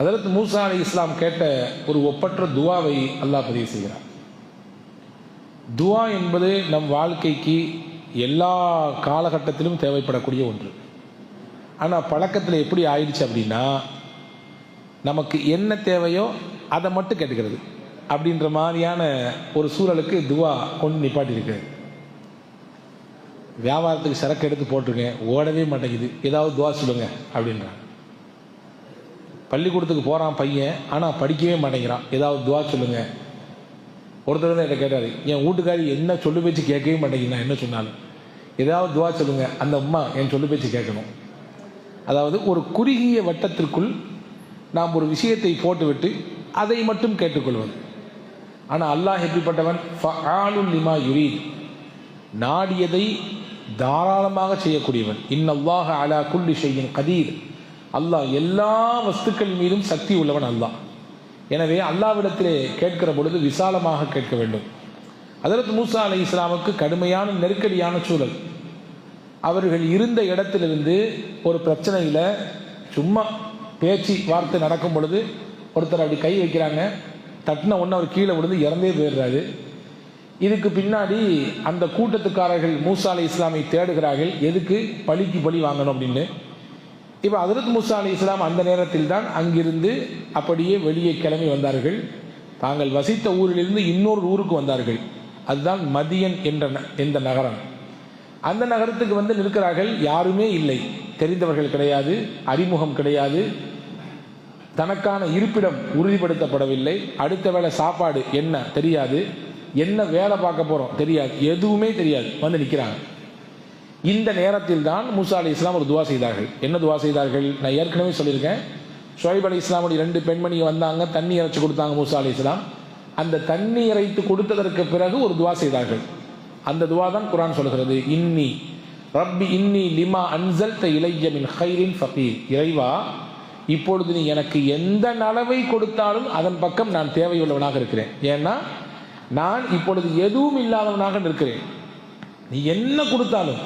அதற்கு மூசா அலி இஸ்லாம் கேட்ட ஒரு ஒப்பற்ற துவாவை அல்லாஹ் பதிவு செய்கிறார். துவா என்பது நம் வாழ்க்கைக்கு எல்லா காலகட்டத்திலும் தேவைப்படக்கூடிய ஒன்று. ஆனால் பழக்கத்தில் எப்படி ஆயிடுச்சு அப்படின்னா நமக்கு என்ன தேவையோ அதை மட்டும் கேட்டுக்கிறது அப்படின்ற மாதிரியான ஒரு சூழலுக்கு துவா கொண்டு நிப்பாட்டியிருக்கிறது. வியாபாரத்துக்கு சரக்கு எடுத்து போட்டிருக்கேன் ஓடவே மாட்டேங்குது. ஏதாவது துவா சொல்லுங்க அப்படின்றாங்க. பள்ளிக்கூடத்துக்கு போகிறான் பையன் ஆனால் படிக்கவே மாட்டேங்கிறான். ஏதாவது துவா சொல்லுங்கள் ஒருத்தர் தான் என்கிட்ட கேட்டார் என் வீட்டுக்காரி என்ன சொல்லு பேச்சு கேட்கவே மாட்டேங்கிறான் என்ன சொன்னாலும்? ஏதாவது துவா சொல்லுங்கள் அந்த அம்மா என் சொல்லு பேச்சு கேட்கணும். அதாவது ஒரு குறுகிய வட்டத்திற்குள் நாம் ஒரு விஷயத்தை போட்டுவிட்டு அதை மட்டும் கேட்டுக்கொள்வது. ஆனால் அல்லாஹ் எப்படிப்பட்டவன்? லிமா யுரீத். நாடியதை தாராளமாக செய்யக்கூடியவன். இன்னல்லாஹ அலா குல்லி செய்யும் கதீர். அல்லாஹ் எல்லா வஸ்துக்கள் மீதும் சக்தி உள்ளவன் அல்லாஹ். எனவே அல்லாவிடத்திலே கேட்கிற பொழுது விசாலமாக கேட்க வேண்டும். அதற்கு மூசா அலை இஸ்லாமுக்கு கடுமையான நெருக்கடியான சூழல். அவர்கள் இருந்த இடத்திலிருந்து ஒரு பிரச்சனையில் சும்மா பேச்சு வார்த்தை நடக்கும் பொழுது ஒருத்தர் அப்படி கை வைக்கிறாங்க. தட்டின ஒன்று அவர் கீழே விழுந்து இறந்தே போயிடுறாரு. இதுக்கு பின்னாடி அந்த கூட்டத்துக்காரர்கள் மூசா அலி இஸ்லாமை தேடுகிறார்கள். எதுக்கு? பழிக்கு பழி வாங்கணும் அப்படின்னு. இப்போ அதரத் முசா அலி இஸ்லாம் அந்த நேரத்தில் தான் அங்கிருந்து அப்படியே வெளியே கிளம்பி வந்தார்கள். தாங்கள் வசித்த ஊரிலிருந்து இன்னொரு ஊருக்கு வந்தார்கள். அதுதான் மதியன் என்ற ந- என்ற நகரம். அந்த நகரத்துக்கு வந்து நிற்கிறார்கள். யாருமே இல்லை. தெரிந்தவர்கள் கிடையாது. அறிமுகம் கிடையாது. தனக்கான இருப்பிடம் உறுதிப்படுத்தப்படவில்லை. அடுத்த வேளை சாப்பாடு என்ன? தெரியாது. என்ன வேலை பார்க்க போகிறோம் தெரியாது. எதுவுமே தெரியாது. வந்து நிற்கிறாங்க இந்த நேரத்தில் தான் மூசா அலி இஸ்லாம் ஒரு துவா செய்தார்கள். என்ன துவா செய்தார்கள்? நான் ஏற்கனவே சொல்லியிருக்கேன். ஷுவைப் அலி இஸ்லாமுடைய ரெண்டு பெண்மணி வந்தாங்க தண்ணி இறைச்சி கொடுத்தாங்க மூசா அலி இஸ்லாம். அந்த தண்ணி இறைத்து கொடுத்ததற்கு பிறகு ஒரு துவா செய்தார்கள். அந்த துவா தான் குரான் சொல்கிறது இன்னி ரப்பி இன்னி லிமா அன்சல் த இளைய மின் ஹைரின் ஃபபீர் இறைவா இப்பொழுது நீ எனக்கு எந்த நலவை கொடுத்தாலும் அதன் பக்கம் நான் தேவையுள்ளவனாக இருக்கிறேன். ஏன்னா நான் இப்பொழுது எதுவும் இல்லாதவனாக நிற்கிறேன். நீ என்ன கொடுத்தாலும்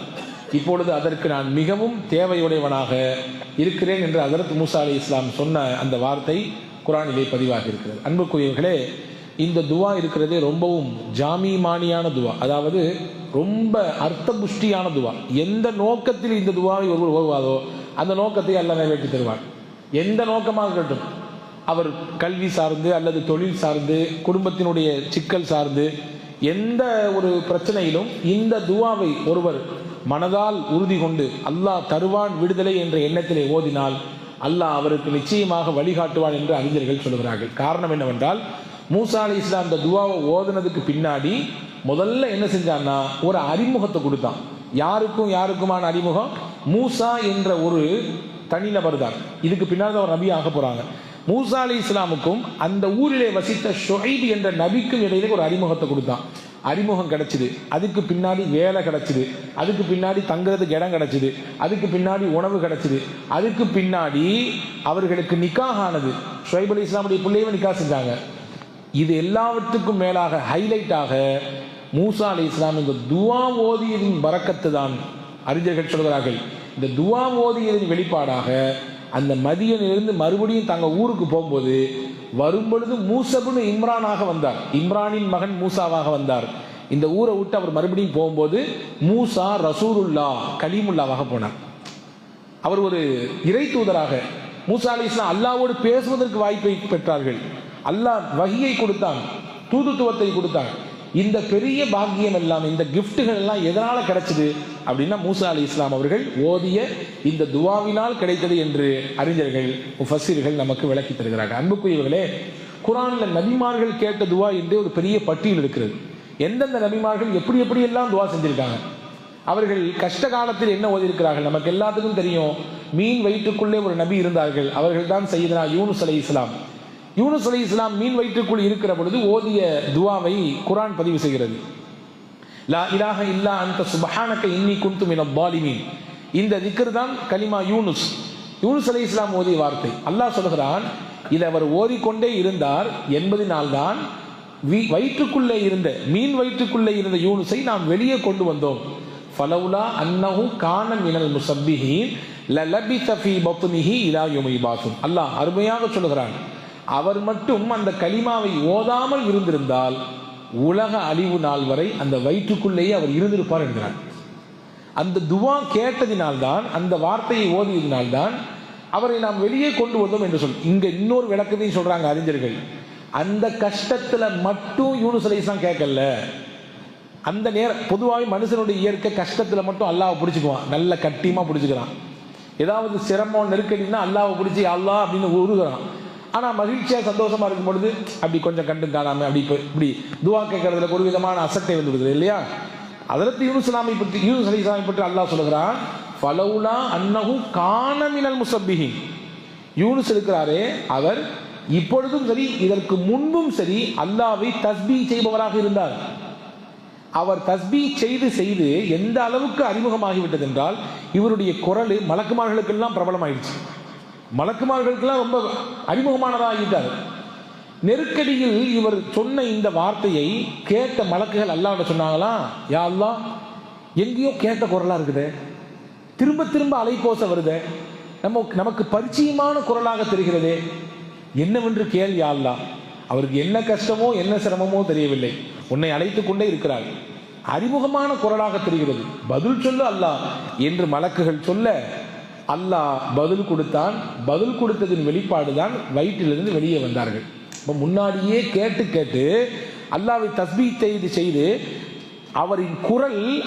இப்பொழுது அதற்கு நான் மிகவும் தேவையுடையவனாக இருக்கிறேன் என்று அதரத் மூசா அலி இஸ்லாம் சொன்ன அந்த வார்த்தை குரானிலே பதிவாகி இருக்கிறது அன்புக்குரியவர்களே இந்த துவா இருக்கிறதே ரொம்பவும் ஜாமிமானியான துவா. அதாவது ரொம்ப அர்த்த புஷ்டியான துவா. எந்த நோக்கத்தில் இந்த துவாவை ஒருவர் ஓதுவாதோ அந்த நோக்கத்தை அல்ல நிறைவேற்றி தருவார். எந்த நோக்கமாக இருக்கட்டும். அவர் கல்வி சார்ந்து அல்லது தொழில் சார்ந்து குடும்பத்தினுடைய சிக்கல் சார்ந்து எந்த ஒரு பிரச்சனையிலும் இந்த துவாவை ஒருவர் மனதால் உறுதி கொண்டு அல்லாஹ் தருவான் விடுதலை என்ற எண்ணத்திலே ஓதினால் அல்லாஹ் அவருக்கு நிச்சயமாக வழிகாட்டுவான் என்று அறிஞர்கள் சொல்கிறார்கள் காரணம் என்னவென்றால் மூசா அலி இஸ்லாம் இந்த துவாவை ஓதுனதுக்கு பின்னாடி முதல்ல என்ன செஞ்சான்னா ஒரு அறிமுகத்தை கொடுத்தான். யாருக்கும் யாருக்குமான அறிமுகம்? மூசா என்ற ஒரு தனிநபர் தான். இதுக்கு பின்னாடி தான் ஒரு நபி ஆக போறாங்க. மூசா அலி இஸ்லாமுக்கும் அந்த ஊரிலே வசித்த ஷொஹைப் என்ற நபிக்கும் இடையிலே ஒரு அறிமுகத்தை கொடுத்தான். அறிமுகம் கிடச்சிது. அதுக்கு பின்னாடி வேலை கிடச்சிது. அதுக்கு பின்னாடி தங்குறதுக்கு இடம் கிடச்சிது. அதுக்கு பின்னாடி உணவு கிடச்சிது. அதுக்கு பின்னாடி அவர்களுக்கு நிக்காக ஆனது. ஷுவைப் அலி இஸ்லாமுடைய பிள்ளையும் நிக்காக செஞ்சாங்க. இது எல்லாவற்றுக்கும் மேலாக ஹைலைட்டாக மூசா அலி இஸ்லாம் இந்த துவா ஓதியதின் பறக்கத்து தான் அறிஞர்கள் சொல்கிறார்கள். இந்த துவா ஓதியதின் வெளிப்பாடாக அந்த மதியனிலிருந்து மறுபடியும் தங்கள் ஊருக்கு போகும்போது வரும்பொழுது மூசபுனு இம்ரானாக வந்தார். இம்ரானின் மகன் மூசாவாக வந்தார். இந்த ஊரை விட்டு அவர் மறுபடியும் போகும்போது மூசா ரசூருல்லா கலீமுல்லாவாக போனார். அவர் ஒரு இறை தூதராக மூசா அலி இஸ்லாம் அல்லாவோடு பேசுவதற்கு வாய்ப்பை பெற்றார்கள். அல்லாஹ் வகியை கொடுத்தான் தூதுத்துவத்தை கொடுத்தான். இந்த பெரிய பாக்கியம் எல்லாம் இந்த கிஃப்ட்டுகள் எல்லாம் எதனால கிடைச்சது அப்படின்னா மூசா அலி இஸ்லாம் அவர்கள் ஓதிய இந்த துவாவினால் கிடைத்தது என்று அறிஞர்கள் ஃபசீர்கள் நமக்கு விளக்கி தருகிறார்கள். அன்புக்குரியவர்களே குரான்ல நபிமார்கள் கேட்ட துவா என்று ஒரு பெரிய பட்டியல் இருக்கிறது. எந்தெந்த நபிமார்கள் எப்படி எப்படி எல்லாம் துவா செஞ்சிருக்காங்க? அவர்கள் கஷ்ட காலத்தில் என்ன ஓதியிருக்கிறார்கள்? நமக்கு எல்லாத்துக்கும் தெரியும். மீன் வயிற்றுக்குள்ளே ஒரு நபி இருந்தார்கள். அவர்கள் தான் சையதனா யூனுஸ் அலி இஸ்லாம். யூனுஸ் அலி இஸ்லாம் மீன் வயிற்றுக்குள் இருக்கிற பொழுது ஓதிய துவாவை குரான் பதிவு செய்கிறது. லா இலாக இல்லா அந்த சுபஹானக்க இன்னி குன்து மின பாலிமீன். இந்த திக்கர் தான் கலிமா யூனுஸ். யூனுஸ் அலி இஸ்லாம் ஓதிய வார்த்தை. அல்லாஹ் சொல்கிறான் இதை அவர் ஓதிக்கொண்டே இருந்தார் என்பதினால் தான் வி- வயிற்றுக்குள்ளே இருந்த மீன் வயிற்றுக்குள்ளே இருந்த யூனுஸை நாம் வெளியே கொண்டு வந்தோம். ஃபலவுலா அன்னஹு கான மினல் முசப்பிஹீன் லலபித ஃபீ பத்னிஹி இலா யுமை பாசும் அல்லாஹ் அருமையாக சொல்கிறான் அவர் மட்டும் அந்த களிமாவை ஓதாமல் இருந்திருந்தால் உலக அழிவு நாள் வரை அந்த வயிற்றுக்குள்ளேயே அவர் இருந்திருப்பார் என்கிறார். அந்த துவா கேட்டதினால்தான் அந்த வார்த்தையை ஓதியதினால்தான் அவரை நாம் வெளியே கொண்டு வந்தோம் என்று சொல் இங்க இன்னொரு விளக்கத்தையும் சொல்றாங்க அறிஞர்கள். அந்த கஷ்டத்துல மட்டும் யூனுஸ் கேட்கல. அந்த நேரம் பொதுவாகவே மனுஷனுடைய இயற்கை கஷ்டத்துல மட்டும் அல்லாவை பிடிச்சிக்குவான். நல்ல கட்டியமா பிடிச்சிக்கிறான். ஏதாவது சிரமம் நெருக்கடினா அல்லாவை பிடிச்சி அல்லா அப்படின்னு உருகுறான். ஆனால் மகிழ்ச்சியாக சந்தோஷமாக இருக்கும் பொழுது அப்படி கொஞ்சம் கண்டு காணாமல் அப்படி இப்போ இப்படி துவா கேட்கறதுல ஒரு விதமான அசட்டை வந்து விடுது இல்லையா? அதற்கு யூனுஸ் இஸ்லாமை பற்றி யூனுஸ் அலி இஸ்லாமை பற்றி அல்லாஹ் சொல்கிறான் ஃபலவுலா அன்னகும் கானமினல் முசப்பிஹி யூனுஸ் இருக்கிறாரே அவர் இப்பொழுதும் சரி இதற்கு முன்பும் சரி அல்லாவை தஸ்பீ செய்பவராக இருந்தார். அவர் தஸ்பீ செய்து செய்து எந்த அளவுக்கு அறிமுகமாகிவிட்டது என்றால் இவருடைய குரல் மலக்குமார்களுக்கெல்லாம் பிரபலமாயிடுச்சு. மலக்குமார்களுக்கெல்லாம் ரொம்ப அறிமுகமானதாகிட்டார். நெருக்கடியில் இவர் சொன்ன இந்த வார்த்தையை கேட்ட மலக்குகள் அல்லாஹ்விட சொன்னாங்களா? யா எங்கேயோ கேட்ட குரலாக இருக்குது. திரும்ப திரும்ப அலைக்கோசம் வருதே. நம்ம நமக்கு பரிச்சயமான குரலாக தெரிகிறதே. என்னவென்று கேள் யா அவருக்கு என்ன கஷ்டமோ என்ன சிரமமோ தெரியவில்லை. உன்னை அழைத்து கொண்டே இருக்கிறார். அறிமுகமான குரலாக தெரிகிறது. பதில் சொல்லு அல்லாஹ் என்று மலக்குகள் சொல்ல அல்லாஹ் பதில் கொடுத்தான். பதில் கொடுத்ததின் வெளிப்பாடு தான் வயிற்றிலிருந்து வெளியே வந்தார்கள். இப்போ முன்னாடியே கேட்டு கேட்டு அல்லாவை தஸ்பீ செய்து செய்து அவரின் குரல்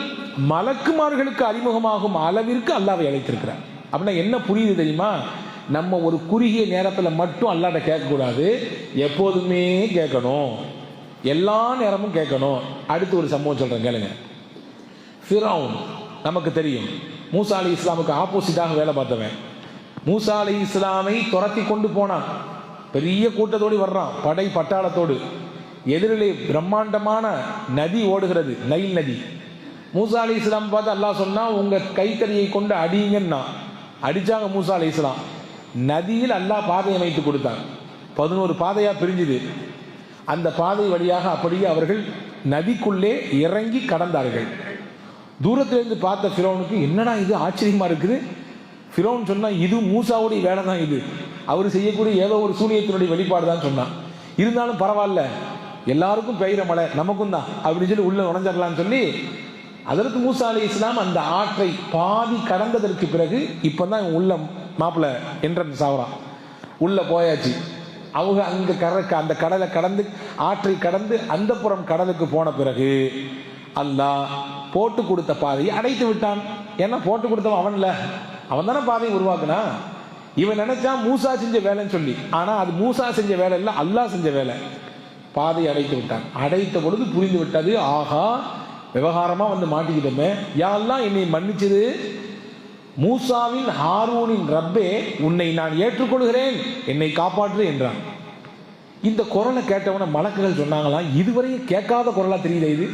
மலக்குமார்களுக்கு அறிமுகமாகும் அளவிற்கு அல்லாவை அழைத்திருக்கிறார். அப்படின்னா என்ன புரியுது தெரியுமா? நம்ம ஒரு குறுகிய நேரத்தில் மட்டும் அல்லாட்ட கேட்கக்கூடாது. எப்போதுமே கேட்கணும். எல்லா நேரமும் கேட்கணும். அடுத்து ஒரு சம்பவம் சொல்கிறேன் கேளுங்க. ஃபிரௌன் நமக்கு தெரியும். மூசா அலி இஸ்லாமுக்கு ஆப்போசிட்டாக வேலை பார்த்தவன். மூசா அலி இஸ்லாமை துரத்தி கொண்டு போனான். பெரிய கூட்டத்தோடு வர்றான் படை பட்டாளத்தோடு. எதிரிலே பிரம்மாண்டமான நதி ஓடுகிறது நைல் நதி. மூசா அலி இஸ்லாம் பார்த்து அல்லாஹ் சொன்னா உங்க கைத்தறியை கொண்டு அடியுங்கன்னா அடிச்சாங்க மூசா அலி இஸ்லாம். நதியில் அல்லாஹ் பாதை அமைத்து கொடுத்தான். பதினோரு பாதையா பிரிஞ்சுது. அந்த பாதை வழியாக அப்படியே அவர்கள் நதிக்குள்ளே இறங்கி கடந்தார்கள். தூரத்திலேருந்து பார்த்த ஃபிரோனுக்கு என்னடா இது ஆச்சரியமாக இருக்குது? ஃபிரோன் சொன்னால் இது மூசாவுடைய வேலை தான் இது. அவர் செய்யக்கூடிய ஏதோ ஒரு சூனியத்தினுடைய வெளிப்பாடு தான் சொன்னான். இருந்தாலும் பரவாயில்ல எல்லாருக்கும் பெய்கிற மழை நமக்கும் தான் அப்படின்னு சொல்லி உள்ள நுழைஞ்சிடலாம்னு சொல்லி அதற்கு மூசா அலி இஸ்லாம் அந்த ஆற்றை பாதி கடந்ததற்கு பிறகு இப்பதான் உள்ள மாப்பிள்ள என்ட்ரன்ஸ் ஆகிறான் உள்ளே போயாச்சு. அவங்க அங்கே கரை அந்த கடலை கடந்து ஆற்றை கடந்து அந்த புறம் கடலுக்கு போன பிறகு அல்லாஹ் போட்டு கொடுத்த பாதையை அடைத்து விட்டான். ஏன்னா போட்டு கொடுத்தவன் அவன்ல அவன் தானே பாதையை உருவாக்குனா இவன் நினைச்சா மூசா செஞ்ச வேலைன்னு சொல்லி. ஆனா அது மூசா செஞ்ச வேலை இல்லை அல்லாஹ் செஞ்ச வேலை. பாதையை அடைத்து விட்டான். அடைத்த பொழுது புரிந்து விட்டது ஆகா விவகாரமா வந்து மாட்டிக்கிட்டோமே. யாரெல்லாம் என்னை மன்னிச்சது மூசாவின் ஹாரூனின் ரப்பே உன்னை நான் ஏற்றுக்கொள்கிறேன். என்னை காப்பாற்று என்றான். இந்த குரலை கேட்டவன மலக்குகள் சொன்னாங்களாம் இதுவரையும் கேட்காத குரலா தெரியுது இது?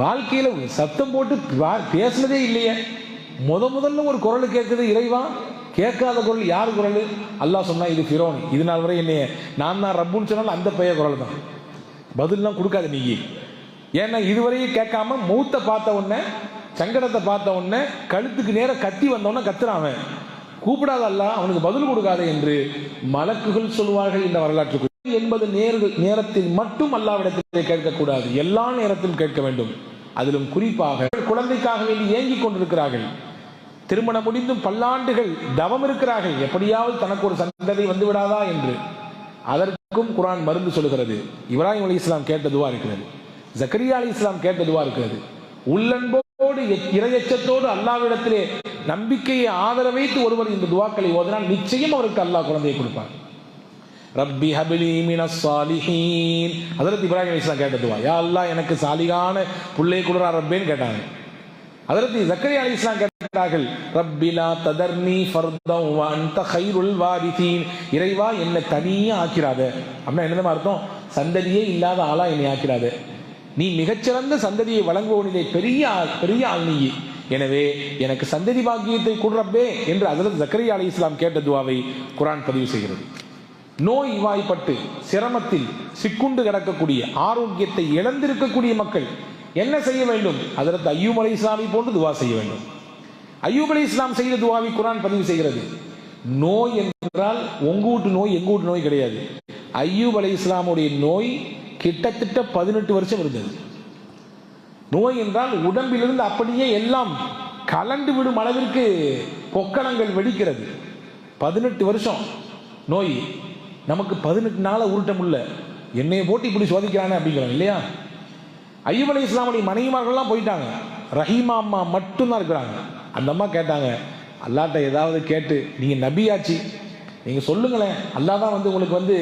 வாழ்க்கையில சத்தம் போட்டு பேசுனதே இல்லையே. முத முதல்ல ஒரு குரல் கேட்குது இறைவா கேட்காத குரல் யார் குரல்? அல்லாஹ் சொன்னா இது ஃபிரோன். இது நாள் வரை என்னைய நான் தான் ரப்புன்னு சொன்னாலும் அந்த பைய குரல் தான். பதிலாம் கொடுக்காது நீ. ஏன்னா இதுவரையும் கேட்காம மூத்த பார்த்த உடனே சங்கடத்தை பார்த்த உடனே கழுத்துக்கு நேரம் கத்தி வந்த உடனே கத்துறான் அவன். கூப்பிடாத அல்ல அவனுக்கு பதில் கொடுக்காத என்று மலக்குகள் சொல்வார்கள் இந்த வரலாற்றுக்கு என்பது நேர்கள் நேரத்தில் மட்டும் அல்லாவிடத்தில் கேட்கக்கூடாது. எல்லா நேரத்திலும் கேட்க வேண்டும். அதிலும் குறிப்பாக குழந்தைக்காக வேண்டி ஏங்கிக் கொண்டிருக்கிறார்கள். திருமணம் முடிந்தும் பல்லாண்டுகள் தவம் இருக்கிறார்கள். எப்படியாவது தனக்கு ஒரு சந்ததி வந்து விடாதா என்று. அதற்கும் குரான் மருந்து சொல்லுகிறது. இப்ராஹிம் அலி இஸ்லாம் கேட்டதுவா இருக்கிறது. ஜக்கரியா அலி இஸ்லாம் கேட்டதுவா இருக்கிறது. உள்ளன்போடு எ- இரையச்சத்தோடு அல்லாவிடத்திலே நம்பிக்கையை ஆதரவைத்து ஒருவர் இந்த துவாக்களை ஓதினால் நிச்சயம் அவருக்கு அல்லாஹ் குழந்தையை கொடுப்பார். ரப்பி ஹபிலி மின சாலிஹீன். ஹதரத் இப்ராஹிம் அலிஸ்லாம் கேட்டதுவா யா அல்லா எனக்கு சாலிகான புள்ளை கொடுறா ரப்பேன்னு கேட்டாங்க. அதற்கு ஜக்கரியா அலி இஸ்லாம் கேட்டார்கள் ரப்பிலா ததர்னி ஃபர்தம் அந்த ஹைருல் கைருல் வாரிதீன். இறைவா என்னை தனியாக ஆக்கிறாத. அப்படின்னா என்னதான் அர்த்தம்? சந்ததியே இல்லாத ஆளா என்னை ஆக்கிறாத. நீ மிகச்சிறந்த சந்ததியை வழங்குவனிலே பெரிய பெரிய ஆள் நீ. எனவே எனக்கு சந்ததி பாக்கியத்தை கொடுறப்பே என்று அதற்கு ஜக்கரியா அலி இஸ்லாம் கேட்ட துவாவை குரான் பதிவு செய்கிறது. நோய் வாய்ப்பட்டு சிரமத்தில் சிக்குண்டு கிடக்கக்கூடிய ஆரோக்கியத்தை இழந்திருக்கக்கூடிய மக்கள் என்ன செய்ய வேண்டும்? அதற்கு ஐயூப் அலை இஸ்லாமை போன்று துவா செய்ய வேண்டும். ஐயூப் அலி இஸ்லாம் செய்த துவாவை குரான் பதிவு செய்கிறது. நோய் என்றால் உங்க வீட்டு நோய் எங்க வீட்டு நோய் கிடையாது. ஐயூப் அலி இஸ்லாமுடைய நோய் கிட்டத்தட்ட பதினெட்டு வருஷம் இருந்தது. நோய் என்றால் உடம்பிலிருந்து அப்படியே எல்லாம் கலண்டு விடும் அளவிற்கு பொக்கணங்கள் வெடிக்கிறது. பதினெட்டு வருஷம் நோய். நமக்கு பதினெட்டு நாளை உருட்ட முடியல. என்னையை போட்டு இப்படி சோதிக்கிறானே அப்படிங்கிறாங்க இல்லையா? ஐயூப் அலி இஸ்லாமுடைய மனைவிமார்கள்லாம் போயிட்டாங்க. ரஹீமா அம்மா மட்டும்தான் இருக்கிறாங்க. அந்த அம்மா கேட்டாங்க அல்லாட்ட ஏதாவது கேட்டு நீங்கள் நபியாச்சு. நீங்கள் சொல்லுங்களேன் அல்லா தான் வந்து உங்களுக்கு வந்து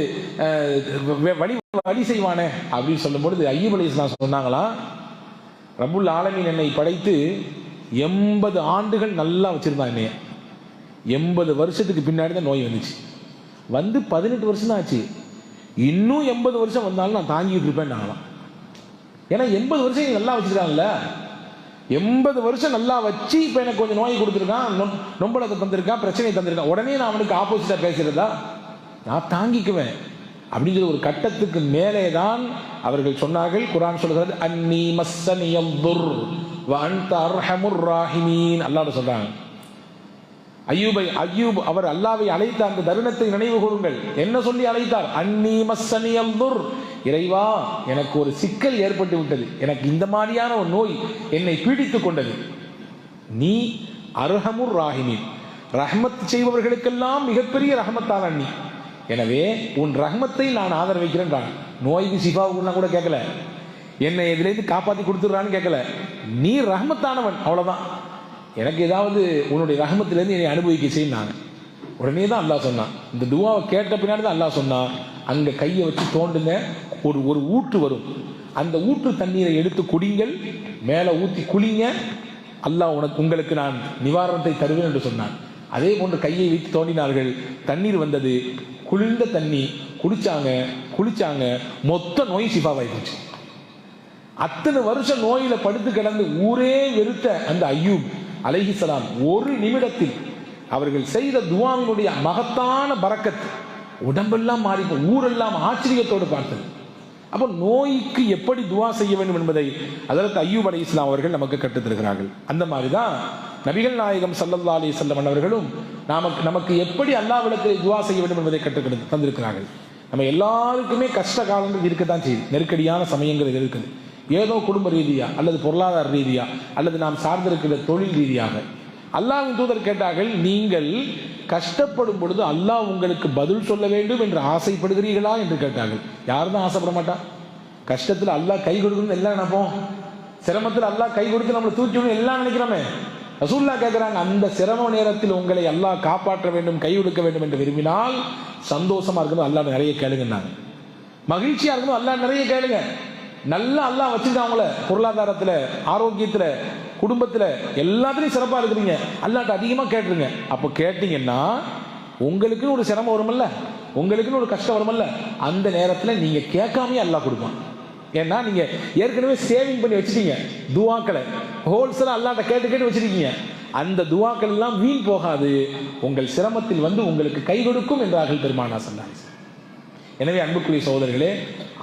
வழி வழி செய்வானே அப்படின்னு சொல்லும்பொழுது ஐயூப் அலி இஸ்லாம் சொன்னாங்களாம் ரபுல் ஆலமின் என்னை படைத்து எண்பது ஆண்டுகள் நல்லா வச்சுருந்தான் என்னைய. எண்பது வருஷத்துக்கு பின்னாடி தான் நோய் வந்துச்சு. வந்து பதினெட்டு வருஷம் தான் ஆச்சு. இன்னும் எண்பது வருஷம் வந்தாலும் நான் தாங்கிட்டு இருப்பேன் நாங்களாம் ஏன்னா எண்பது வருஷம் நல்லா வச்சிருக்காங்கல்ல எண்பது வருஷம் நல்லா வச்சு இப்போ எனக்கு கொஞ்சம் நோய் கொடுத்துருக்கான் நொ- நொம்பலத்தை தந்திருக்கான் பிரச்சனையை தந்திருக்கான். உடனே நான் அவனுக்கு ஆப்போசிட்டாக பேசுறதா? நான் தாங்கிக்குவேன். அப்படிங்கிற ஒரு கட்டத்துக்கு மேலே தான் அவர்கள் சொன்னார்கள். குரான் சொல்கிறது அன்னி மஸ்ஸனியம் துர் வ அன்த அர்ஹமுர் ராஹிமீன் அல்லாட சொல்கிறாங்க ஐயூபை ஐயூப் அவர் அல்லாவை அழைத்த அந்த தருணத்தை நினைவு கூறுங்கள். என்ன சொல்லி அழைத்தார்? அன்னி மஸ்ஸனியம் துர் இறைவா எனக்கு ஒரு சிக்கல் ஏற்பட்டு விட்டது. எனக்கு இந்த மாதிரியான ஒரு நோய் என்னை பீடித்து கொண்டது. நீ அர்ஹமுர் ராகினி ரஹமத் செய்பவர்களுக்கெல்லாம் மிகப்பெரிய ரஹமத்தான நீ எனவே உன் ரஹமத்தை நான் ஆதரவிக்கிறேன் நோய்க்கு சிஃபாவுக்குன்னா கூட கேட்கல. என்னை எதுலேருந்து காப்பாற்றி கொடுத்துடுறான்னு கேட்கல. நீ ரஹமத்தானவன். அவ்வளோதான் எனக்கு ஏதாவது உன்னுடைய ரகமத்திலேருந்து என்னை அனுபவிக்க செய்யினாங்க உடனே தான் அல்லாஹ் சொன்னான். இந்த துவாவை கேட்ட பின்னாடி தான் அல்லாஹ் சொன்னான். அங்கே கையை வச்சு தோண்டுங்க. ஒரு ஒரு ஊற்று வரும். அந்த ஊற்று தண்ணீரை எடுத்து குடிங்கள். மேலே ஊற்றி குளிங்க. அல்லாஹ் உனக்கு உங்களுக்கு நான் நிவாரணத்தை தருவேன் என்று சொன்னான். அதே போன்று கையை வைத்து தோண்டினார்கள். தண்ணீர் வந்தது. குளிர்ந்த தண்ணி. குடிச்சாங்க. குளிச்சாங்க. மொத்த நோய் சிஃபாவாகி போச்சு அத்தனை வருஷம் நோயில படுத்து கிடந்து ஊரே வெறுத்த அந்த ஐயூப். அலைஹிசலாம் ஒரு நிமிடத்தில் அவர்கள் செய்த துவாவினுடைய மகத்தான பரக்கத் உடம்பெல்லாம் மாறி ஊரெல்லாம் ஆச்சரியத்தோடு பார்த்தது. அப்போ நோய்க்கு எப்படி துவா செய்ய வேண்டும் என்பதை அதற்கு ஐயூப் அலி இஸ்லாம் அவர்கள் நமக்கு கற்றுத்தருகிறார்கள். அந்த மாதிரி தான் நபிகள் நாயகம் சல்லல்லா அலி செல்லம் அவர்களும் நமக்கு நமக்கு எப்படி அல்லாவிடத்தில் துவா செய்ய வேண்டும் என்பதை கற்றுக் தந்திருக்கிறார்கள். நம்ம எல்லாருக்குமே கஷ்ட காலங்கள் இருக்கத்தான் செய்யுது. நெருக்கடியான சமயங்கள் இருக்குது. ஏதோ குடும்ப ரீதியா அல்லது பொருளாதார ரீதியா அல்லது நாம் சார்ந்திருக்கிற தொழில் ரீதியாக. அல்லாஹ்வின் தூதர் கேட்டார்கள் நீங்கள் கஷ்டப்படும் பொழுது அல்லாஹ் உங்களுக்கு பதில் சொல்ல வேண்டும் என்று ஆசைப்படுகிறீர்களா? என்று கேட்டார்கள். யாரும் தான் ஆசைப்பட மாட்டா. கஷ்டத்தில் அல்லாஹ் கை கொடுக்கணும்னு எல்லாம் நினைப்போம். சிரமத்தில் அல்லாஹ் கை கொடுத்து நம்மளை தூக்கி எல்லாம் நினைக்கிறோமே. ரசூல்லா கேட்குறாங்க அந்த சிரம நேரத்தில் உங்களை அல்லாஹ் காப்பாற்ற வேண்டும் கை கொடுக்க வேண்டும் என்று விரும்பினால் சந்தோஷமா இருக்கணும் அல்லாஹ் நிறைய கேளுங்கன்னாங்க. மகிழ்ச்சியா இருக்கணும் அல்லாஹ் நிறைய கேளுங்க. நல்லா அல்லாஹ் வச்சிருக்கான் உங்களை பொருளாதாரத்துல ஆரோக்கியத்துல குடும்பத்துல எல்லாத்துலயும் சிறப்பா இருக்கிறீங்க. அல்லாட்ட அதிகமா கேட்டுருங்க. அப்போ கேட்டீங்கன்னா உங்களுக்குன்னு ஒரு சிரமம் வருமல்ல. உங்களுக்குன்னு ஒரு கஷ்டம் வருமல்ல. அந்த நேரத்துல நீங்க கேட்காமயே அல்லாஹ் கொடுப்பான். ஏன்னா நீங்க ஏற்கனவே சேவிங் பண்ணி வச்சிருக்கீங்க துவாக்களை. ஹோல்சேலா அல்லாட்ட கேட்டு கேட்டு வச்சிருக்கீங்க. அந்த துவாக்கள் எல்லாம் வீண் போகாது. உங்கள் சிரமத்தில் வந்து உங்களுக்கு கை கொடுக்கும் என்றார்கள் பெருமானா சொன்னாங்க எனவே அன்புக்குரிய சகோதரர்களே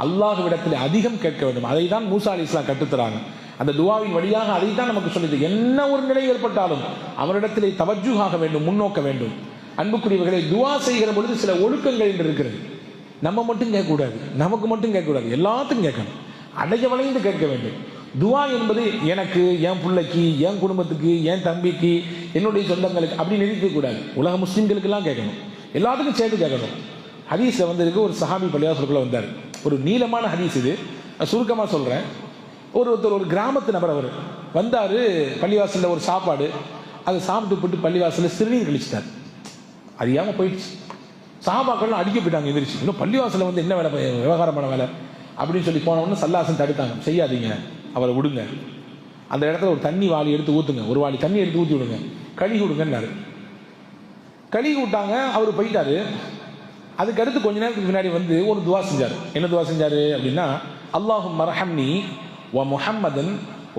அல்லாஹுவிடத்தில் அதிகம் கேட்க வேண்டும். அதை தான் மூசா அலி இஸ்லாம் கற்றுத்தராங்க. அந்த துவாவின் வழியாக அதை தான் நமக்கு சொல்லுது என்ன ஒரு நிலை ஏற்பட்டாலும் அவரிடத்திலே தவஜுகாக வேண்டும் முன்னோக்க வேண்டும். அன்புக்குரியவர்களை துவா செய்கிற பொழுது சில ஒழுக்கங்கள் என்று இருக்கிறது. நம்ம மட்டும் கேட்கக்கூடாது. நமக்கு மட்டும் கேட்கக்கூடாது. எல்லாத்துக்கும் கேட்கணும். அடைய வளைந்து கேட்க வேண்டும். துவா என்பது எனக்கு என் பிள்ளைக்கு என் குடும்பத்துக்கு என் தம்பிக்கு என்னுடைய சொந்தங்களுக்கு அப்படி நிறுத்தக்கூடாது உலக முஸ்லீம்களுக்கெல்லாம் கேட்கணும். எல்லாத்துக்கும் சேர்த்து கேட்கணும். ஹதீஸ்ல வந்திருக்கு ஒரு சஹாபி பள்ளிவாசலுக்குள்ள வந்தார். ஒரு நீளமான ஹதீஸ் இது. நான் சுருக்கமாக சொல்கிறேன் ஒரு ஒருத்தர் ஒரு கிராமத்து நபர் அவர் வந்தார் பள்ளிவாசலில் ஒரு சாப்பாடு. அதை சாப்பிட்டு போட்டு பள்ளிவாசலில் சிறுநீர் கழிச்சிட்டார் அறியாமல் போயிடுச்சு. சஹாபாக்கள்லாம் அடிக்க போயிட்டாங்க எந்திரிச்சு. இன்னும் பள்ளிவாசலில் வந்து என்ன வேலை விவகாரமான வேலை? அப்படின்னு சொல்லி போனவொடனே சல்லாசன் தடுத்தாங்க. செய்யாதீங்க அவரை விடுங்க. அந்த இடத்துல ஒரு தண்ணி வாளி எடுத்து ஊற்றுங்க ஒரு வாளி தண்ணி எடுத்து ஊற்றி விடுங்க. கழுகி விடுங்கன்னாரு. கழுகி விட்டாங்க அவர் போயிட்டாரு. அதுக்கு அடுத்து கொஞ்ச நேரத்துக்கு முன்னாடி வந்து ஒரு துவா செஞ்சார். என்ன துவா செஞ்சார் அப்படின்னா அல்லாஹும் மரஹம்னி வ முஹம்மதன்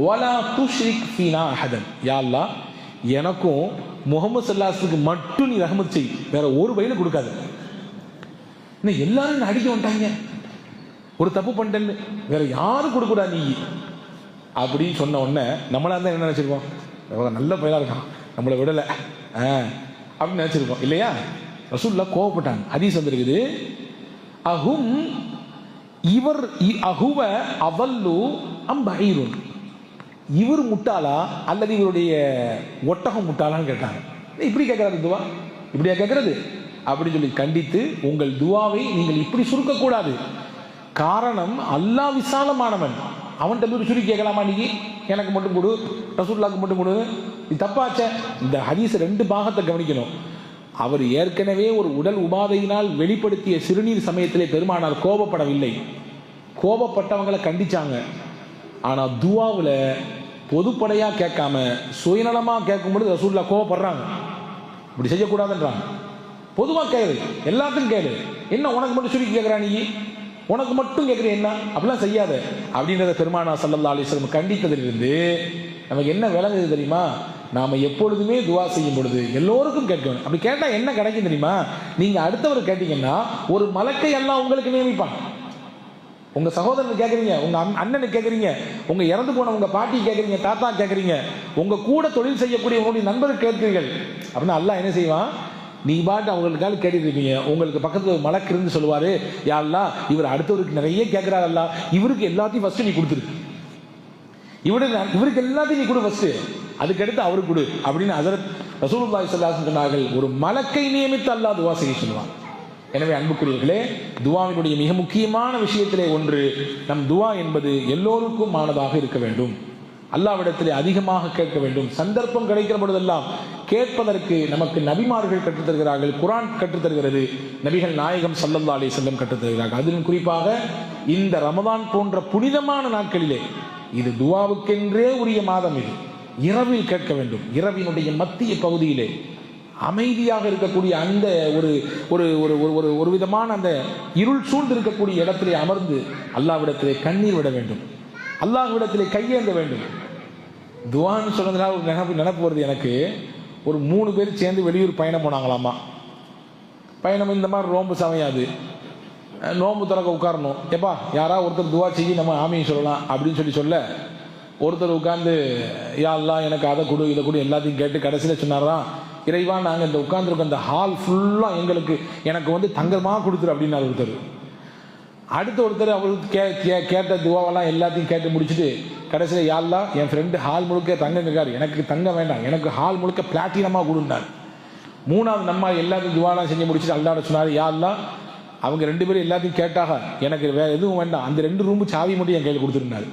வலா துஷ்ரிக் ஃபீனா அஹதன். யா அல்லாஹ் எனக்கும் முகமது சல்லாஸுக்கு மட்டும் நீ ரஹமத் செய். வேற ஒரு வயலு கொடுக்காது. இன்னும் எல்லாரும் என்னை அடிக்க வந்துட்டாங்க? ஒரு தப்பு பண்ணிட்டேன்னு வேற யாரும் கொடுக்கூடாது நீ. அப்படின்னு சொன்ன உடனே நம்மளா இருந்தால் என்ன நினைச்சிருக்கோம் நல்ல பயிலாக இருக்கான். நம்மளை விடலை. ஆ அப்படின்னு நினச்சிருக்கோம் இல்லையா? ரசூல்லா கோவப்பட்டாங்க. ஹதீஸ் வந்திருக்குது. அஹும் இவர் இ- அஹுவ அவல்லு அம் இவர் முட்டாளா அல்லது இவருடைய ஒட்டகம் முட்டாளான்னு கேட்டாங்க. இப்படி கேட்கறாரு துவா? இப்படியா கேட்கறது? அப்படின்னு சொல்லி கண்டித்து உங்கள் துவாவை நீங்கள் இப்படி சுருக்கக்கூடாது. காரணம் அல்லாஹ் விசாலமானவன். அவன்கிட்ட போய் சுருக்கி கேட்கலாமா நீ எனக்கு மட்டும் கொடு ரசூல்லாக்கு மட்டும் கொடு. இது தப்பாச்சே. இந்த ஹதீஸ் ரெண்டு பாகத்தை கவனிக்கணும். அவர் ஏற்கனவே ஒரு உடல் உபாதையினால் வெளிப்படுத்திய சிறுநீர் சமயத்திலே பெருமானார் கோபப்படவில்லை. கோபப்பட்டவங்களை கண்டிச்சாங்க. ஆனால் துவாவில் பொதுப்படையாக கேட்காம சுயநலமாக கேட்கும்போது ரசூல்லா கோவப்படுறாங்க இப்படி செய்யக்கூடாதுன்றாங்க. பொதுவாக கேளு. எல்லாத்துக்கும் கேளு. என்ன உனக்கு மட்டும் சுருக்கி கேட்குறா நீ? உனக்கு மட்டும் கேட்குற என்ன? அப்படிலாம் செய்யாத. அப்படின்றத பெருமானா சல்லல்லா அலிஸ்லம் கண்டித்ததிலிருந்து நமக்கு என்ன விளங்குது தெரியுமா? நாம் எப்பொழுதுமே துவா செய்யும் பொழுது எல்லோருக்கும் கேட்கணும். அப்படி கேட்டால் என்ன கிடைக்கும் தெரியுமா? நீங்கள் அடுத்தவர் கேட்டீங்கன்னா ஒரு மலக்கை எல்லாம் உங்களுக்கு நியமிப்பான். உங்கள் சகோதரனை கேட்குறீங்க உங்கள் அண் அண்ணனுக்கு கேட்குறீங்க உங்கள் இறந்து போன உங்கள் பாட்டி கேட்குறீங்க தாத்தா கேட்குறீங்க உங்க கூட தொழில் செய்யக்கூடிய உங்களுடைய நண்பர் கேட்கிறீர்கள். அப்படின்னா அல்லா என்ன செய்வான்? நீ பாட்டு அவங்களுக்காக கேட்டுருப்பீங்க உங்களுக்கு பக்கத்தில் ஒரு மலக்கு இருந்து சொல்லுவாரு இவர் அடுத்தவருக்கு நிறைய கேட்கிறாரல்ல இவருக்கு எல்லாத்தையும் ஃபஸ்ட்டு நீ கொடுத்துரு. இவரு இவருக்கு எல்லாத்தையும் நீ கொடு ஃபஸ்ட்டு அதுக்கடுத்து அவரு கொடு அப்படின்னு அதர் ரசூலுல்லாஹி ஸல்லல்லாஹு சொன்னார்கள். ஒரு மலக்கை நியமித்து அல்லாஹ் துவா செய்ய சொல்லுவான். எனவே அன்புக்குரியவர்களே துவாவினுடைய மிக முக்கியமான விஷயத்திலே ஒன்று நம் துவா என்பது எல்லோருக்கும் ஆனதாக இருக்க வேண்டும். அல்லாவிடத்திலே அதிகமாக கேட்க வேண்டும். சந்தர்ப்பம் கிடைக்கிற பொழுதெல்லாம் கேட்பதற்கு நமக்கு நபிமார்கள் கற்றுத்தருகிறார்கள் குரான் கற்றுத்தருகிறது நபிகள் நாயகம் சல்லல்லா அலி செல்லம் கற்றுத்தருகிறார்கள் அதிலும் குறிப்பாக இந்த ரமதான் போன்ற புனிதமான நாட்களிலே இது துவாவுக்கென்றே உரிய மாதம் இது. இரவில் கேட்க வேண்டும். இரவினுடைய மத்திய பகுதியிலே அமைதியாக இருக்கக்கூடிய அந்த ஒரு ஒரு ஒரு ஒரு ஒரு ஒரு விதமான அந்த இருள் சூழ்ந்து இருக்கக்கூடிய இடத்திலே அமர்ந்து அல்லாவிடத்திலே கண்ணீர் விட வேண்டும். அல்லாஹ்விடத்திலே கையேந்த வேண்டும். துவான்னு சொன்னதுனால ஒரு நினைப்பு நினைப்பு வருது எனக்கு. ஒரு மூணு பேர் சேர்ந்து வெளியூர் பயணம் போனாங்களாமா? பயணம் இந்த மாதிரி நோம்பு சமையாது. நோம்பு திறக்க உட்காரணும். எப்பா யாராவது ஒருத்தர் துவா செய்ய நம்ம ஆமியை சொல்லலாம் அப்படின்னு சொல்லி சொல்ல ஒருத்தர் உட்காந்து யாழ்லாம் எனக்கு அதை கொடு இதை கொடு எல்லாத்தையும் கேட்டு கடைசியில் சொன்னாராம் இறைவா நாங்கள் இந்த உட்காந்துருக்கோம் அந்த ஹால் ஃபுல்லாக எங்களுக்கு எனக்கு வந்து தங்கமாக கொடுத்துரு அப்படின்னு ஒருத்தர். அடுத்த ஒருத்தர் அவருக்கு கே கே கேட்ட துவாவெல்லாம் எல்லாத்தையும் கேட்டு முடிச்சுட்டு கடைசியில் யாழ்லாம் என் ஃப்ரெண்டு ஹால் முழுக்க தங்கம் இருக்காரு எனக்கு தங்கம் வேண்டாம் எனக்கு ஹால் முழுக்க பிளாட்டினமாக கொடுந்தார் மூணாவது நம்ம எல்லாத்தையும் துவாலாம் செஞ்சு முடிச்சுட்டு அல்லாட சொன்னார் யாழ்லாம் அவங்க ரெண்டு பேரும் எல்லாத்தையும் கேட்டாக எனக்கு வேறு எதுவும் வேண்டாம் அந்த ரெண்டு ரூமு சாவி மட்டும் என் கையில் கொடுத்துருந்தாரு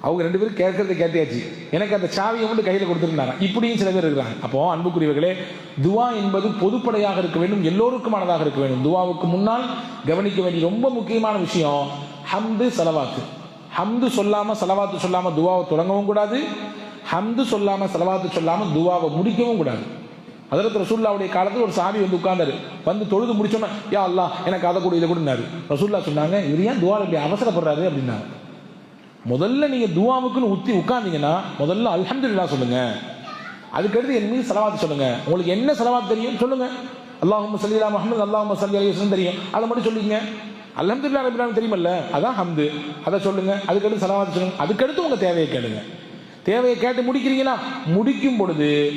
அவங்க ரெண்டு பேரும் கேட்கறத கேட்டியாச்சு. எனக்கு அந்த சாவியை மட்டும் கையில் கொடுத்துருந்தாங்க. இப்படியும் சில பேர் இருக்கிறாங்க. அப்போ அன்புக்குரியவர்களே துவா என்பது பொதுப்படையாக இருக்க வேண்டும் எல்லோருக்குமானதாக இருக்க வேண்டும். துவாவுக்கு முன்னால் கவனிக்க வேண்டிய ரொம்ப முக்கியமான விஷயம் ஹம்து செலவாத்து. ஹம்து சொல்லாம செலவாத்து சொல்லாம துவாவை தொடங்கவும் கூடாது. ஹம்து சொல்லாம செலவாத்து சொல்லாம துவாவை முடிக்கவும் கூடாது. அதற்கு ரசூல்லாவுடைய காலத்தில் ஒரு சாமி வந்து உட்கார்ந்தாரு. வந்து தொழுது முடிச்சோன்னா யா அல்லாஹ் எனக்கு அதை கூட இதை கொடுனாரு ரசூல்லா சொன்னாங்க இவர் ஏன் துவா இப்படி அவசரப்படுறாரு? அப்படின்னாங்க. முதல்ல நீங்க துவாவுக்குன்னு உத்தி உட்கார்ந்தீங்கன்னா முதல்ல அல்ஹம்துல்லா சொல்லுங்க. அதுக்கடுத்து என் மீது செலவாத்து சொல்லுங்க. உங்களுக்கு என்ன செலவாத்து தெரியும் சொல்லுங்க. அல்லாஹும்ம சல்லி அலா முஹம்மது சல்லி அலைஹி தெரியும். அதை மட்டும் சொல்லிங்க அல்ஹம்துல்லா ரபில் தெரியுமல்ல? அதான் ஹம்து. அதை சொல்லுங்க. அதுக்கடுத்து செலவாத்து சொல்லுங்க. அதுக்கடுத்து உங்க தேவையை கேளுங்க. தேவையை கேட்டு முடிக்கிறீங்களா? முடிக்கும் பொழுது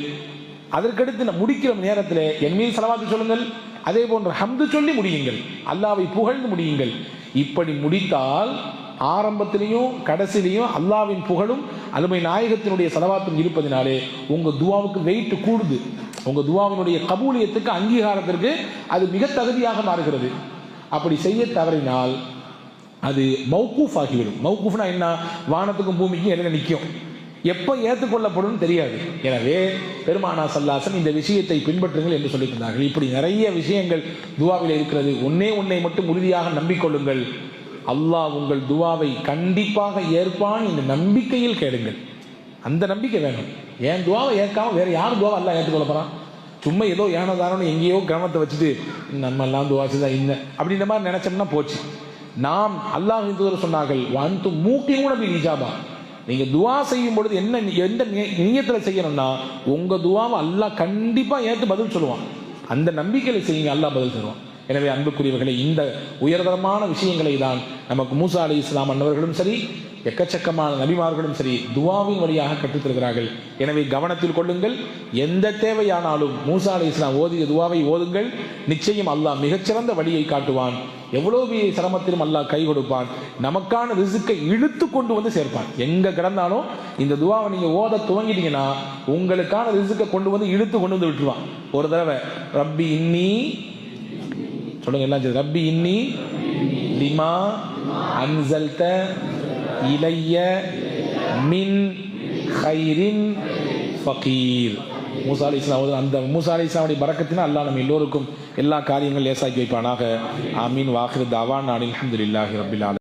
அதற்கடுத்து நான் முடிக்கிற நேரத்தில் என் மீது செலவாத்து சொல்லுங்கள். அதே போன்ற ஹம்து சொல்லி முடியுங்கள். அல்லாவை புகழ்ந்து முடியுங்கள். இப்படி முடித்தால் ஆரம்பத்திலையும் கடைசிலையும் அல்லாவின் புகழும் அலுமை நாயகத்தினுடைய செலவாத்தும் இருப்பதினாலே உங்கள் துவாவுக்கு வெயிட் கூடுது. உங்கள் துவாவினுடைய கபூலியத்துக்கு அங்கீகாரத்திற்கு அது மிக தகுதியாக மாறுகிறது. அப்படி செய்ய தவறினால் அது மௌக்கூஃப் ஆகிவிடும் மௌக்கூஃப்னா என்ன? வானத்துக்கும் பூமிக்கும் இடையில நிற்கும். எப்போ ஏற்றுக்கொள்ளப்படும் தெரியாது. எனவே பெருமானா சல்லாசன் இந்த விஷயத்தை பின்பற்றுங்கள் என்று சொல்லியிருந்தார்கள். இப்படி நிறைய விஷயங்கள் துவாவில் இருக்கிறது. ஒன்னே ஒன்றை மட்டும் உறுதியாக நம்பிக்கொள்ளுங்கள். அல்லாஹ் உங்கள் துவாவை கண்டிப்பாக ஏற்பான் இந்த நம்பிக்கையில் கேளுங்கள். அந்த நம்பிக்கை வேணும். என் துவாவை ஏற்காம வேற யார் துவாவை அல்லாஹ் ஏற்றுக்கொள்ள போறான்? சும்மா ஏதோ ஏனதாரன்னு தானோன்னு எங்கேயோ கிராமத்தை வச்சுட்டு நம்ம எல்லாம் துவா செய்தா இந்த அப்படின்ற மாதிரி நினைச்சோம்னா போச்சு. நாம் அல்லாஹ் தூதர் சொன்னார்கள் வந்து மூக்கி கூட போய் நிஜாபா நீங்க துவா செய்யும் பொழுது என்ன எந்த நியத்துல செய்யணும்னா உங்க துவாவை அல்லாஹ் கண்டிப்பா ஏற்று பதில் சொல்லுவான். அந்த நம்பிக்கையில செய்யுங்க அல்லாஹ் பதில் சொல்லுவான் எனவே அன்புக்குரியவர்களை இந்த உயர்தரமான விஷயங்களை தான் நமக்கு மூசா அலி இஸ்லாம் அன்னவர்களும் சரி எக்கச்சக்கமான நபிமார்களும் சரி துவாவின் வழியாக கற்றுத்தருகிறார்கள். எனவே கவனத்தில் கொள்ளுங்கள். எந்த தேவையானாலும் மூசா அலி இஸ்லாம் ஓதிய துவாவை ஓதுங்கள். நிச்சயம் அல்லாஹ் மிகச்சிறந்த வழியை காட்டுவான். எவ்வளோ பெரிய சிரமத்திலும் அல்லாஹ் கை கொடுப்பான். நமக்கான ரிசுக்கை இழுத்து கொண்டு வந்து சேர்ப்பான். எங்கே கிடந்தாலும் இந்த துவாவை நீங்கள் ஓத துவங்கிட்டீங்கன்னா உங்களுக்கான ரிசுக்கை கொண்டு வந்து இழுத்து கொண்டு வந்து விட்டுருவான். ஒரு தடவை ரப்பி இன்னி சொல்லுங்க எல்லாம் ரப்பி இன்னி லிமா அன்சல்த இலைய மின் ஹைரின் ஃபகீர். மூசா அலி இஸ்லாம் அந்த மூசா அலி இஸ்லாமுடைய பறக்கத்தினால் அல்லாஹ் நம்ம எல்லோருக்கும் எல்லா காரியங்களும் லேசாக்கி வைப்பானாக. ஆமீன். வாஹிர் தவான் அனில் அல்ஹம்துலில்லாஹி ரபில் ஆலமீன்.